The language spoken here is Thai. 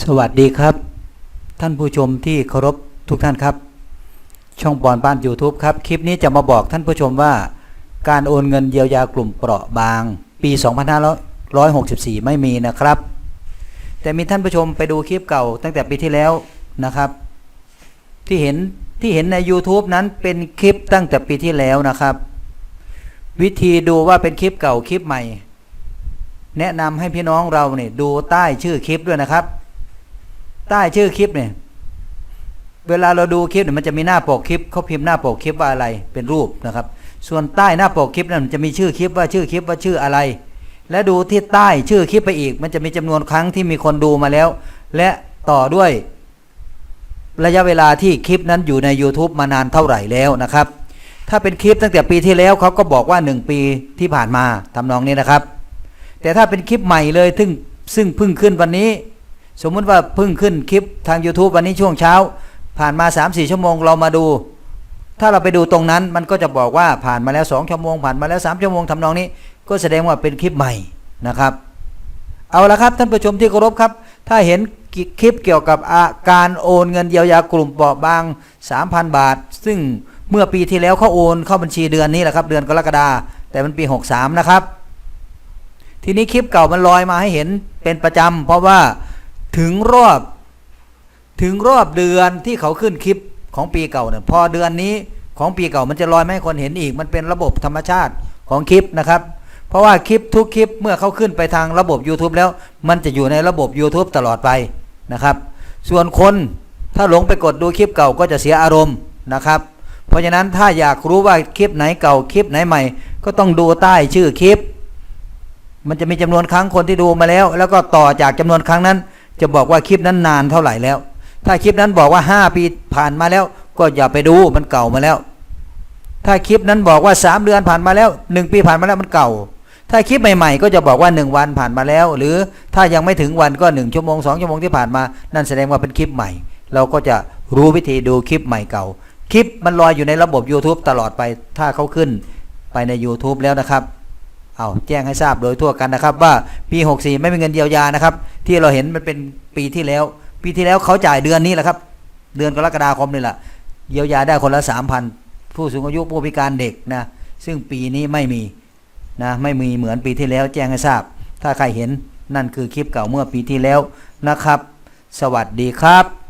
สวัสดีครับ ท่านผู้ชมที่เคารพทุกท่านครับ ช่องบอลบ้าน YouTube ครับ คลิปนี้จะมาบอกท่านผู้ชมว่า การโอนเงินเยียวยากลุ่มเปราะบาง ปี 2564 ไม่มีนะครับ แต่มีท่านผู้ชมไปดูคลิปเก่าตั้งแต่ปีที่แล้วนะครับ ที่เห็นที่เห็นใน YouTube นั้นเป็นคลิปตั้งแต่ปีที่แล้วนะครับ วิธีดูว่าเป็นคลิปเก่าคลิปใหม่ แนะนำให้พี่น้องเราเนี่ยดูใต้ชื่อคลิปด้วยนะครับ ใต้ชื่อคลิปเนี่ยเวลาเราดูคลิปเนี่ยมันจะมีหน้าปกคลิปเขาพิมพ์หน้าปกคลิปว่าอะไรเป็นรูปนะครับ ส่วนใต้หน้าปกคลิปนั้นจะมีชื่อคลิปว่าชื่อคลิปว่าชื่ออะไร และดูที่ใต้ชื่อคลิปไปอีก มันจะมีจำนวนครั้งที่มีคนดูมาแล้ว และต่อด้วยระยะเวลาที่คลิปนั้นอยู่ใน YouTube มานานเท่าไหร่แล้วนะครับ ถ้าเป็นคลิปตั้งแต่ปีที่แล้วเขาก็บอกว่า 1 ปีที่ผ่านมาทำนองนี้นะครับ แต่ถ้าเป็นคลิปใหม่เลยซึ่งซึ่งเพิ่งขึ้นวันนี้ สมมุติว่าเพิ่งขึ้นคลิปทาง YouTube วันนี้ช่วงเช้า ผ่านมา 3-4 ชั่วโมงเรามาดู ถ้าเราไปดูตรงนั้นมันก็จะบอกว่าผ่านมาแล้ว 2 ชั่วโมง ผ่านมาแล้ว 3 ชั่วโมงทำนองนี้ ก็แสดงว่าเป็นคลิปใหม่นะครับ เอาละครับท่านผู้ชมที่เคารพครับ ถ้าเห็นคลิปเกี่ยวกับอาการโอนเงินเยียวยากลุ่มเปราะบาง 3,000 บาท ซึ่งเมื่อปีที่แล้วเขาโอนเข้าบัญชีเดือนนี้แหละครับ เดือนกรกฎาแต่มันปี 63 นะครับ ทีนี้คลิปเก่ามันลอยมาให้เห็นเป็นประจำเพราะว่า ถึงรอบถึงรอบเดือนที่เขาขึ้นคลิปของปีเก่าเนี่ยพอเดือนนี้ของปีเก่ามันจะลอยไม่ให้คนเห็นอีก มันเป็นระบบธรรมชาติของคลิปนะครับ เพราะว่าคลิปทุกคลิปเมื่อเขาขึ้นไปทางระบบ YouTube แล้ว มันจะอยู่ในระบบ YouTube ตลอดไปนะครับ ส่วนคนถ้าหลงไปกดดูคลิปเก่าก็จะเสียอารมณ์นะครับ เพราะฉะนั้นถ้าอยากรู้ว่าคลิปไหนเก่าคลิปไหนใหม่ ก็ต้องดูใต้ชื่อคลิป มันจะมีจำนวนครั้งคนที่ดูมาแล้ว แล้วก็ต่อจากจำนวนครั้งนั้น จะบอกว่าคลิปนั้นนานเท่าไหร่แล้ว ถ้าคลิปนั้นบอกว่า5ปีผ่านมาแล้ว ก็อย่าไปดูมันเก่ามาแล้ว ถ้าคลิปนั้นบอกว่า3เดือนผ่านมาแล้ว1ปีผ่านมาแล้วมันเก่า ถ้าคลิปใหม่ๆ ก็จะบอกว่า1วันผ่านมาแล้ว หรือถ้ายังไม่ถึงวันก็1ชั่วโมง2ชั่วโมงที่ผ่านมา นั่นแสดงว่าเป็นคลิปใหม่ เราก็จะรู้วิธีดูคลิปใหม่เก่า คลิปมันลอยอยู่ในระบบ YouTube ตลอดไปถ้าเขาขึ้นไปใน YouTube แล้วนะครับ เอาแจ้งให้ทราบโดยทั่วกันนะครับว่า ปี 64 ไม่มีเงินเยียวยานะครับ ที่เราเห็นมันเป็นปีที่แล้ว ปีที่แล้วเขาจ่ายเดือนนี้แหละครับ เดือนกรกฎาคมนี่แหละเยียวยาได้คนละ3,000ผู้สูงอายุผู้พิการเด็กนะซึ่งปีนี้ไม่มีนะไม่มีเหมือนปีที่แล้วแจ้งให้ทราบ ถ้าใครเห็นนั่นคือคลิปเก่าเมื่อปีที่แล้วนะครับ สวัสดีครับ